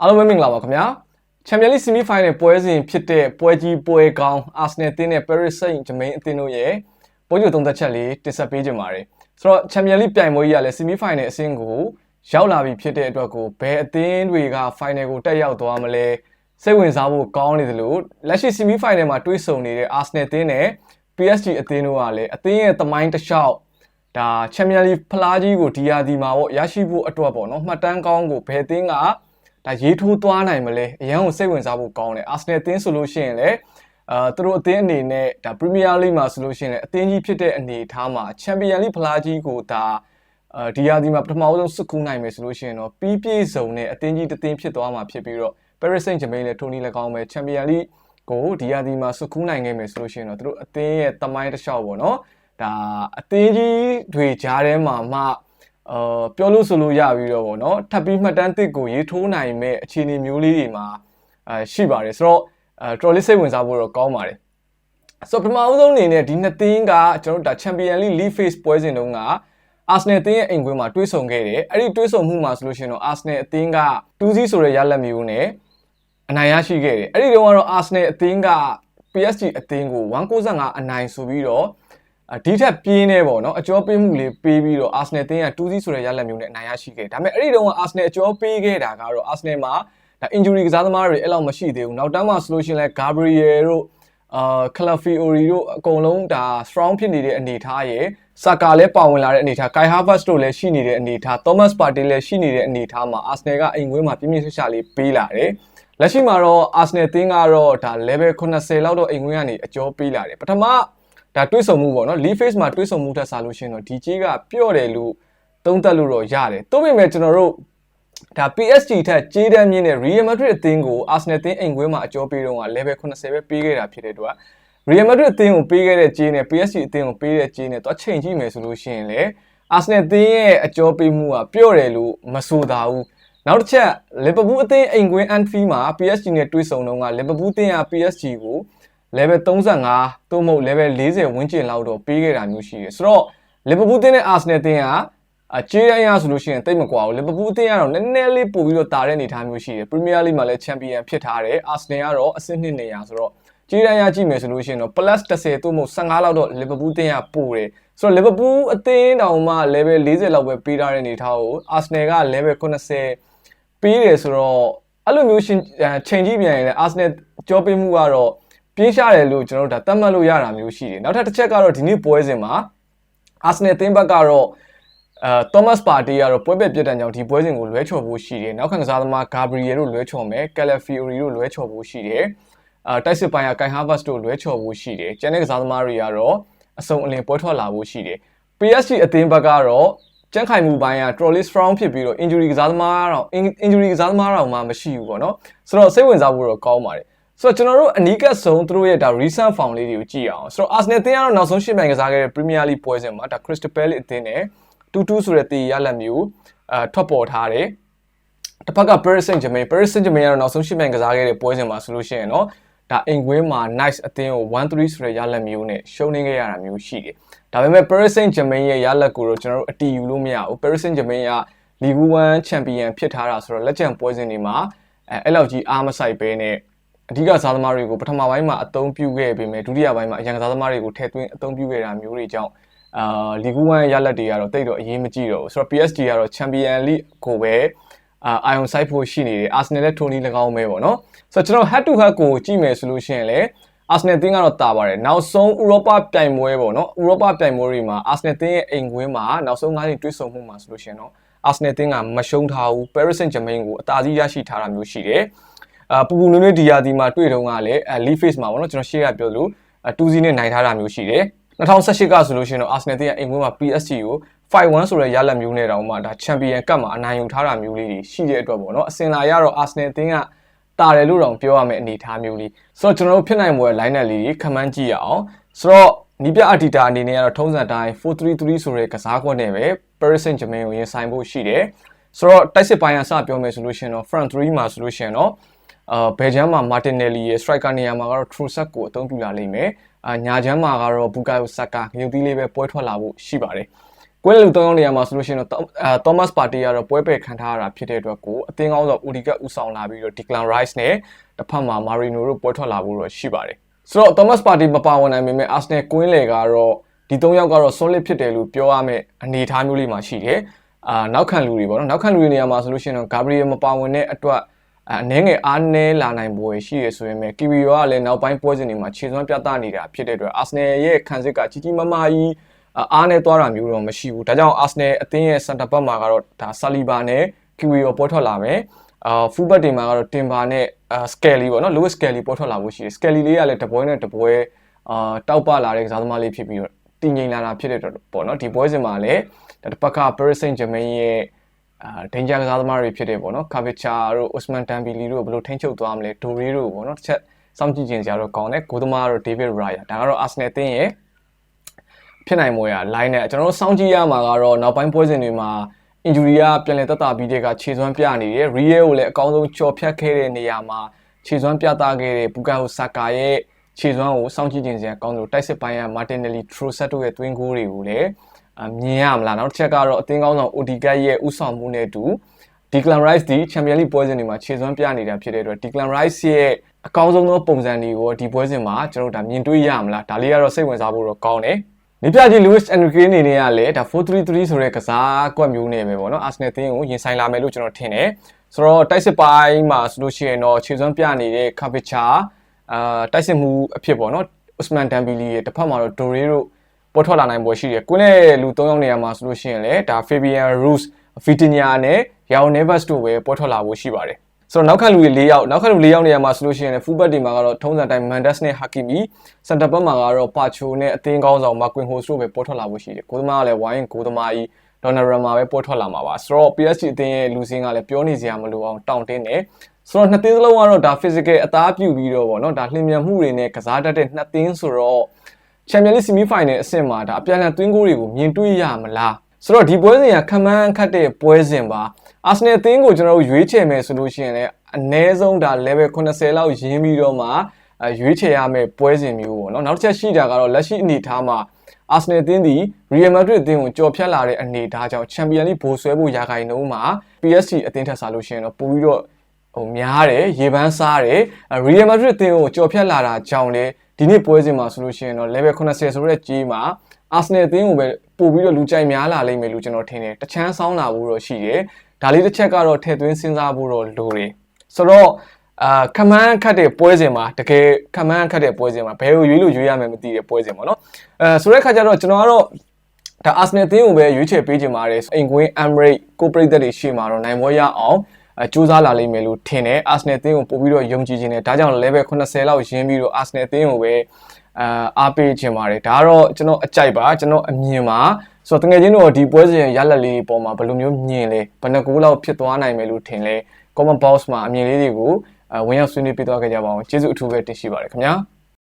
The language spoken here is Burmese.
အားလုံးပဲမင်္ဂလာပါခင်ဗျာချန်ပီယံလိဆီမီဖိုင်နယ်ပွဲစဉ်ဖြစ်တဲ့ပွဲကြီးပွဲကောင်းအာဆနယ်တင်းနဲ့ Paris Saint-Germain အသင်းတို့ရဲ့ပွဲကြိုသုံးသက်ချက်လေးတင်ဆက်ပေးကြပါမယ်ဆိုတော့ချန်ပီယံလိပြိုင်ပွဲကြီးကလည်းဆီမီဖိုင်နယ်အဆင့်ကိုရောက်လာပြီဖြစ်တဲ့အတွက်ကိုဘယ်အသင်းတွေကဖိုင်နယ်ကိုတက်ရောက်သွားမလဲစိတ်ဝင်စားဖို့ကောင်းနေတယ်လို့လက်ရှိဆီမီဖိုင်နယ်မှာတွေးဆုံနေတဲ့အာဆနယ်တင်းနဲ့ PSG အသင်းတို့ကလည်းအသင်းရဲ့သမိုင်းတစ်လျှောက်ဒါချန်ပီယံလိဖလားကြီးကိုဒီယာဒီမှာပေါ့ရရှိဖို့အတွက်ပေါ့နော်မှတ်တမ်းကောင်းကိုဘယ်အသင်းက ဒါရေးထိုးသွားနိုင်မလဲအရန်ကိုစိတ်ဝင်စားဖို့ကောင်းတယ်အာဆနယ်အသင်းဆိုလို့ရှိရင်လည်းအာသူတို့အသင်းအနေနဲ့ဒါပရီးမီးယားလိမှာဆိုလို့ရှိရင်လည်းအသင်းကြီးဖြစ်တဲ့အနေအထားမှာချန်ပီယံလိဖလားကြီးကိုဒါအာဒီယာဒီမှာပထမဆုံးစုကူးနိုင်မယ်ဆိုလို့ရှိရင်တော့ပြီးပြည့်စုံတဲ့အသင်းကြီးတစ်သင်းဖြစ်သွားမှာဖြစ်ပြီးတော့ Paris Saint-Germain နဲ့ထိုနီ၎င်းပဲချန်ပီယံလိကိုဒီယာဒီမှာစုကူးနိုင်ခဲ့မယ်ဆိုလို့ရှိရင်တော့သူတို့အသင်းရဲ့တမိုင်းတစ်လျှောက်ပေါ့နော်ဒါအသင်းကြီးတွေကြားထဲမှာမှ အာပြောလို့ဆိုလို့ရပြီးတော့ဗောနော်ထပ်ပြီးမှတ်တမ်းတစ်ကိုရေးထိုးနိုင်မဲ့အခြေအနေမျိုးလေးတွေမှာအာရှိပါတယ်ဆိုတော့အာတော်လေးစိတ်ဝင်စားဖို့တော့ကောင်းပါတယ်ဆိုတော့ပထမအဆုံးအနေနဲ့ဒီနှစ်သင်းကကျွန်တော်တို့ဒါ Champion League League Phase ပွဲစဉ်တုန်းကအာဆနယ်အသင်းရဲ့အိမ်ကွင်းမှာတွေးဆုံခဲ့တယ်အဲ့ဒီတွေးဆုံမှုမှာဆိုလို့ရှိရင်တော့အာဆနယ်အသင်းက2-0ဆိုတဲ့ရလဒ်မျိုးနဲ့အနိုင်ရရှိခဲ့တယ်အဲ့ဒီတုန်းကတော့အာဆနယ်အသင်းက PSG အသင်းကို195အနိုင်ဆိုပြီးတော့ ဒီထက်ပြင်းနေပေါ့နော်အကျော်ပေးမှုလေးပေးပြီးတော့အာဆနယ်တင်းက2-0ဆိုတဲ့ရလဒ်မျိုးနဲ့အနိုင်ရရှိခဲ့ဒါပေမဲ့အဲ့ဒီတုန်းကအာဆနယ်အကျော်ပေးခဲ့တာကတော့အာဆနယ်မှာဒါ injury ကစားသမားတွေအဲ့လောက်မရှိသေးဘူးနောက်တန်းမှာဆိုလို့ရှိရင်လဲ Gabriel တို့အာကလဖီအိုရီတို့အကုန်လုံးဒါ strong ဖြစ်နေတဲ့အနေအထားရယ်ဆာကာလည်းပါဝင်လာတဲ့အနေအထား Kai Havertz တို့လည်းရှိနေတဲ့အနေအထား Thomas Partey လည်းရှိနေတဲ့အနေအထားမှာ Arsenal ကအိမ်ကွင်းမှာပြင်းပြင်းထန်ထန်လေးပေးလာတယ်လက်ရှိမှာတော့ Arsenal တင်းကတော့ဒါ level 80လောက်တော့အိမ်ကွင်းကနေအကျော်ပေးလာတယ်ပထမ ဒါတွေးဆုံမှုပေါ့နော် lead phase မှာတွေးဆုံမှုထက်စားလို့ရှိရင်တော့ဒီကြီးကပြော့တယ်လို့သုံးသပ်လို့တော့ရတယ်။သို့ပေမဲ့ကျွန်တော်တို့ဒါ PSG ထက်ကြေးတန်းမြင့်တဲ့ Real Madrid အသင်းကို Arsenal အသင်းအိမ်ခွဲမှာအကျော်ပေးတော့က level 80ပဲပေးခဲ့တာဖြစ်တဲ့အတွက် Real Madrid အသင်းကိုပေးခဲ့တဲ့ကြေးနဲ့ PSG အသင်းကိုပေးတဲ့ကြေးနဲ့တော့ချိန်ကြည့်မယ်ဆိုလို့ရှိရင်လေ Arsenal အသင်းရဲ့အကျော်ပေးမှုကပြော့တယ်လို့မဆိုတာဘူး။နောက်တစ်ချက် Liverpool အသင်းအိမ်ခွင်း Anfield မှာ PSG နဲ့တွေ့ဆုံတော့က Liverpool အသင်းက PSG ကို level 35သို့မဟုတ် level 40ဝန်းကျင်လောက်တော့ပေးခဲ့တာမျိုးရှိတယ်ဆိုတော့ Liverpool တင်းနဲ့ Arsenal တင်းကအကြေးရရဆိုလို့ရှိရင်တိတ်မကွာဘူး Liverpool တင်းကတော့နည်းနည်းလေးပို့ပြီးတော့တာတဲ့အနေအထားမျိုးရှိတယ် Premier League မှာလည်း Champion ဖြစ်ထားတယ် Arsenal ကတော့အဆင့်နှစ်နေရာဆိုတော့ကြေးရရကြည့်မယ်ဆိုလို့ရှိရင်တော့ plus 30သို့မဟုတ်15လောက်တော့ Liverpool တင်းကပို့တယ်ဆိုတော့ Liverpool အသင်းတောင်မှ level 40လောက်ပဲပေးထားတဲ့အနေအထားကို Arsenal က level 80ပေးတယ်ဆိုတော့အဲ့လိုမျိုးရှင်ချိန်ကြည့်ပြန်ရင်လည်း Arsenal ကြောပေးမှုကတော့ ပြင်းရှားတယ်လို့ကျွန်တော်တို့ဒါသတ်မှတ်လို့ရတာမျိုးရှိတယ်နောက်ထပ်တစ်ချက်ကတော့ဒီနေ့ပွဲစဉ်မှာအာဆနယ်အသင်းဘက်ကတော့အဲသောမတ်ပါတီကတော့ပွဲပက်ပြတ်တန်းကြောင့်ဒီပွဲစဉ်ကိုလွဲချော်ဖို့ရှိတယ်နောက်ခံကစားသမားဂါဘရီယယ်တို့လွဲချော်မယ်ကယ်လဖီယိုရီတို့လွဲချော်ဖို့ရှိတယ်အာတိုက်စစ်ပိုင်းကကိုင်ဟာဗတ်တို့လွဲချော်ဖို့ရှိတယ်ကျန်တဲ့ကစားသမားတွေကတော့အစုံအလင်ပွဲထွက်လာဖို့ရှိတယ် PSG အသင်းဘက်ကတော့ကျန်းခိုင်မှုပိုင်းက trolley strong ဖြစ်ပြီးတော့ injury ကစားသမားတော့ injury ကစားသမားတော့မှမရှိဘူးပေါ့နော်ဆိုတော့စိတ်ဝင်စားဖို့တော့ကောင်းပါတယ် ဆိုတော့ကျွန်တော်တို့အနီးကပ်ဆုံးသူတို့ရဲ့ဒါ recent form လေးတွေကိုကြည့်အောင်ဆိုတော့ Arsenal အသင်းကတော့နောက်ဆုံးရှင်းပြန်ကစားခဲ့တဲ့ Premier League ပွဲစဉ်မှာဒါ Crystal Palace အသင်းနဲ့2-2ဆိုတဲ့တည်ရလက်မျိုးအဲထွက်ပေါ်ထားတယ်တစ်ဖက်က Paris Saint-Germain Paris Saint-Germain ကတော့နောက်ဆုံးရှင်းပြန်ကစားခဲ့တဲ့ပွဲစဉ်မှာဆိုလို့ရှိရင်တော့ဒါအိမ်ကွင်းမှာ nice အသင်းကို1-3ဆိုတဲ့ရလက်မျိုးနဲ့ရှုံးနေခဲ့ရတာမျိုးရှိတယ်ဒါပေမဲ့ Paris Saint-Germain ရဲ့ရလက်ကိုတော့ကျွန်တော်တို့အတီးယူလို့မရဘူး Paris Saint-Germain က Ligue 1 Champion ဖြစ်ထားတာဆိုတော့လက်ကျန်ပွဲစဉ်တွေမှာအဲအဲ့လောက်ကြီးအားမဆိုင်ပဲနဲ့ အဓိကစားသမားတွေကိုပထမပိုင်းမှာအသုံးပြုခဲ့ပေမဲ့ဒုတိယပိုင်းမှာအရန်ကစားသမားတွေကိုထည့်သွင်းအသုံးပြုခဲ့တာမျိုးတွေကြောင့်အာလီဂူ1ရလက်တွေကတော့တိတ်တော့အရေးမကြီးတော့ဘူးဆိုတော့ PSG ကတော့ Champion League ကိုပဲအာ Ion Site ဖို့ရှိနေတယ် Arsenal နဲ့ Tony ၎င်းပဲပေါ့နော်ဆိုတော့ကျွန်တော် head to head ကိုကြည့်မယ်ဆိုလို့ရှိရင်လည်း Arsenal တင်းကတော့တာပါတယ်နောက်ဆုံးဥရောပပြိုင်ပွဲပေါ့နော်ဥရောပပြိုင်ပွဲတွေမှာ Arsenal တင်းရဲ့အိမ်ကွင်းမှာနောက်ဆုံး၅ချိန်တွေ့ဆုံမှုမှာဆိုလို့ရှိရင်တော့ Arsenal တင်းကမရှုံးထားဘူး Paris Saint-Germain ကိုအသာစီးရရှိထားတာမျိုးရှိတယ် အာပူပူနွေ့နွေ့ဒီယာဒီမှာတွေ့တုန်းကလည်းအဲ lead face မှာပေါ့နော်ကျွန်တော်ရှေ့ကပြောလို့2 0နဲ့နိုင်ထားတာမျိုးရှိတယ်2018ကဆိုလို့ရှိရင်တော့ Arsenal တင်းရဲ့အိမ်ကွင်းမှာ PSG ကို5-1ဆိုတဲ့ရလဒ်မျိုးနဲ့တောင်မှဒါ Champion Cup မှာအနိုင်ယူထားတာမျိုးလေးတွေရှိတဲ့အတွက်ပေါ့နော်အစင်လာရတော့ Arsenal တင်းကတာတယ်လို့တောင်ပြောရမယ့်အနေအထားမျိုးလေးဆိုတော့ကျွန်တော်တို့ဖြစ်နိုင်မွယ် line နဲ့လေးခမန်းကြည့်ရအောင်ဆိုတော့နီးပြအတီတာအနေနဲ့ကတော့ထုံးစံတိုင်း4-3-3ဆိုတဲ့ကစားကွက်နဲ့ပဲ Paris Saint-Germain ကိုရင်ဆိုင်ဖို့ရှိတယ်ဆိုတော့တိုက်စစ်ပိုင်းကစပြောမယ်ဆိုလို့ရှိရင်တော့ front 3မှာဆိုလို့ရှိရင်တော့ အာဘယ်ချမ်းမှာ Martinelli ရဲ့ striker နေရာမှာကတော့ Trossard ကိုအသုံးပြုလာလိမ့်မယ်အာညာချမ်းမှာကတော့ Bukayo Saka ရုပ်သီးလေးပဲပွဲထွက်လာဖို့ရှိပါတယ်ကွင်းလူ၃ယောက်နေရာမှာဆိုလို့ရှိရင်တော့အဲ Thomas Partey ကတော့ပွဲပယ်ခံထားရတာဖြစ်တဲ့အတွက်ကိုအသင်းကောင်းဆောင် Udi ကဥဆောင်လာပြီးတော့ Declan Rice နဲ့တစ်ဖက်မှာ Marino တို့ပွဲထွက်လာဖို့တော့ရှိပါတယ်ဆိုတော့ Thomas Partey မပါဝင်နိုင်ပေမဲ့ Arsenal ကွင်းလေကတော့ဒီ၃ယောက်ကတော့ solid ဖြစ်တယ်လို့ပြောရမယ့်အနေအထားမျိုးလေးမှာရှိတယ်အာနောက်ခံလူတွေပေါ့နော်နောက်ခံလူတွေနေရာမှာဆိုလို့ရှိရင်တော့ Gabriel မပါဝင်တဲ့အတွက် အနည်းငယ်အားနည်းလာနိုင်ပွဲရှိရဆိုရင်ပဲ Kiwi ရောကလည်းနောက်ပိုင်းပွဲစဉ်တွေမှာခြေစွမ်းပြသနေတာဖြစ်တဲ့အတွက် Arsenal ရဲ့ခံစစ်ကကြီးကြီးမားမားကြီးအားနဲ့သွားတာမျိုးတော့မရှိဘူးဒါကြောင့် Arsenal အသင်းရဲ့ center back မှာကတော့ဒါ Saliba နဲ့ Kiwi ရောပေါ်ထွက်လာမယ်အာ full back တွေမှာကတော့ Timber နဲ့ Skelly ပေါ့နော် Lewis Skelly ပေါ်ထွက်လာဖို့ရှိတယ် Skelly လေးကလည်းတပွဲနဲ့တပွဲအာတောက်ပလာတဲ့ကစားသမားလေးဖြစ်ပြီးတော့တည်ငြိမ်လာတာဖြစ်တဲ့အတွက်ပေါ့နော်ဒီပွဲစဉ်မှာလည်းတစ်ပတ်က Paris Saint-Germain ရဲ့ အာဒင်ဂျာကစားသမားတွေဖြစ်တဲ့ပေါ့နော် Kavicha တို့ Osman Dembele တို့ဘယ်လိုထိန်းချုပ်သွားမလဲဒိုရီတို့ပေါ့နော်တစ်ချက်စောင့်ကြည့်ခြင်းစရာတော့ကောင်းတယ်ဂိုးသမားတို့ David Raya ဒါကတော့ Arsenal အသင်းရဲ့ဖြစ်နိုင်မွေရ line နဲ့ကျွန်တော်တို့စောင့်ကြည့်ရမှာကတော့နောက်ပိုင်းပွဲစဉ်တွေမှာ injury ကပြန်လည်သက်သာပြီးတဲ့ကခြေစွမ်းပြနေတယ် Real ကိုလည်းအကောင်းဆုံးကြော်ဖြတ်ခဲ့တဲ့နေရာမှာခြေစွမ်းပြသခဲ့တဲ့ Bukayo Saka ရဲ့ခြေစွမ်းကိုစောင့်ကြည့်ခြင်းစရာကောင်းလို့တိုက်စစ်ပိုင်းက Martinelli Trossard တို့ရဲ့ twin goal တွေကိုလည်း မြင်ရမလားနောက်တစ်ချက်ကတော့အသင်းကောင်းဆောင် Odegaard ရဲ့ဥဆောင်မှုနဲ့အတူ Declan Rice ဒီ Champions League ပွဲစဉ်တွေမှာခြေစွမ်းပြနေတာဖြစ်တဲ့အတွက် Declan Rice ရဲ့အကောင်းဆုံးသောပုံစံတွေကိုဒီပွဲစဉ်မှာကျွန်တော်တို့ဒါမြင်တွေ့ရမလားဒါလေးကတော့စိတ်ဝင်စားဖို့တော့ကောင်းတယ်နေပြကြီး Lewis Enrique အနေနဲ့ကလည်းဒါ4-3-3ဆိုတဲ့ကစားကွက်မျိုးနဲ့ပဲပေါ့နော် Arsenal တင်းကိုရင်ဆိုင်လာမယ်လို့ကျွန်တော်ထင်တယ်ဆိုတော့တိုက်စစ်ပိုင်းမှာဆိုလို့ရှိရင်တော့ခြေစွမ်းပြနေတဲ့ Kavicha အာတိုက်စစ်မှုအဖြစ်ပေါ့နော် Usman Dembele ရဲ့တစ်ဖက်မှာတော့ Dore တို့ ပေါ်ထွက်လာနိုင်ပွဲရှိတယ်။ကွင်းနဲ့လူ၃ယောက်နေရာမှာဆိုလို့ရှိရင်လည်းဒါ Fabian Ruiz, Vitinha နဲ့ Yao Neves တို့ပဲပေါ်ထွက်လာဖို့ရှိပါတယ်။ဆိုတော့နောက်ခံလူတွေ၄ယောက်နောက်ခံလူ၄ယောက်နေရာမှာဆိုလို့ရှိရင်လည်း fullback တွေမှာကတော့ထုံးစံတိုင်း Mendes နဲ့ Hakimi, center back မှာကတော့ Pacho နဲ့အသင်းကောင်းဆောင် Marquinhos တို့ပဲပေါ်ထွက်လာဖို့ရှိတယ်။ကိုသမားကလည်းဝိုင်းကိုသမားကြီး Donnarumma ပဲပေါ်ထွက်လာမှာပါ။ဆိုတော့ PSG အသင်းရဲ့လူစင်းကလည်းပြောနေစရာမလိုအောင်တောင်းတင်းတယ်။ဆိုတော့နှစ်သင်းစလုံးကတော့ဒါ physical အသားပြုပြီးတော့ဗောနော်ဒါလျင်မြန်မှုတွေနဲ့ကစားတတ်တဲ့နှစ်သင်းဆိုတော့ Champions League semi final အဆင့်မှာဒါအပြန်အလှန်သွင်းကိုတွေကိုမြင်တွေ့ရမလားဆိုတော့ဒီပွဲစဉ်ကခမန်းခတ်တဲ့ပွဲစဉ်ပါ Arsenal အသင်းကိုကျွန်တော်တို့ရွေးချယ်မယ်ဆိုလို့ရှိရင်လည်းအနည်းဆုံးဒါ level 80လောက်ရင်းပြီးတော့မှရွေးချယ်ရမယ့်ပွဲစဉ်မျိုးပေါ့နော်နောက်တစ်ချက်ရှိတာကတော့လက်ရှိအနေအထားမှာ Arsenal အသင်းဒီ Real Madrid အသင်းကိုကြော်ဖြတ်လာတဲ့အနေအထားကြောင့် Champions League ဘိုးဆွဲဖို့ရာခိုင်နှုန်းမှာ PSG အသင်းထက်စားလို့ရှိရင်တော့ပိုပြီးတော့ဟိုများတယ်ရေပန်းစားတယ် Real Madrid အသင်းကိုကြော်ဖြတ်လာတာကြောင့်လေ ဒီနေ့ပွဲစဉ်မှာဆိုလို့ရှိရင်တော့ level 80ဆိုတဲ့ကြီးမှာ Arsenal အသင်းကိုပဲပို့ပြီးတော့လူကြိုက်များလာလိမ့်မယ်လို့ကျွန်တော်ထင်တယ်တချမ်းဆောင်းလာဖို့တော့ရှိတယ်ဒါလေးတစ်ချက်ကတော့ထည့်သွင်းစဉ်းစားဖို့တော့လိုတယ်ဆိုတော့အာခမန်းခတ်တဲ့ပွဲစဉ်မှာတကယ်ခမန်းခတ်တဲ့ပွဲစဉ်မှာဘယ်ကိုရွေးလို့ရွေးရမယ်မသိတဲ့ပွဲစဉ်ပေါ့နော်အဲဆိုတဲ့ခါကျတော့ကျွန်တော်ကတော့ဒါအာဆနယ်အသင်းကိုပဲရွေးချယ်ပေးချင်ပါတယ်အိမ်ကွင်း Emirates ကိုပရိသတ်တွေရှေ့မှာတော့နိုင်ပွဲရအောင်အဲ စူးစမ်းလာလိမ့်မယ်လို့ထင်တယ်အာဆနယ်အသင်းကိုပို့ပြီးတော့ယုံကြည်ခြင်းနဲ့ဒါကြောင့် level 80လောက်ရင်းပြီးတော့အာဆနယ်အသင်းကိုပဲအာအားပေးခြင်းပါတယ်ဒါကတော့ကျွန်တော်အကြိုက်ပါကျွန်တော်အမြင်ပါဆိုတော့တကယ်ချင်းတော့ဒီပွဲစဉ်ရလက်လေးပေါ်မှာဘယ်လိုမျိုးမြင်လဲဘယ်နှကူလောက်ဖြစ်သွားနိုင်မယ်လို့ထင်လဲ comment box မှာအမြင်လေးတွေကိုဝင်ရောက်ဆွေးနွေးပေးသွားကြပါအောင်ကျေးဇူးအထူးပဲတင်ရှိပါတယ်ခင်ဗျာ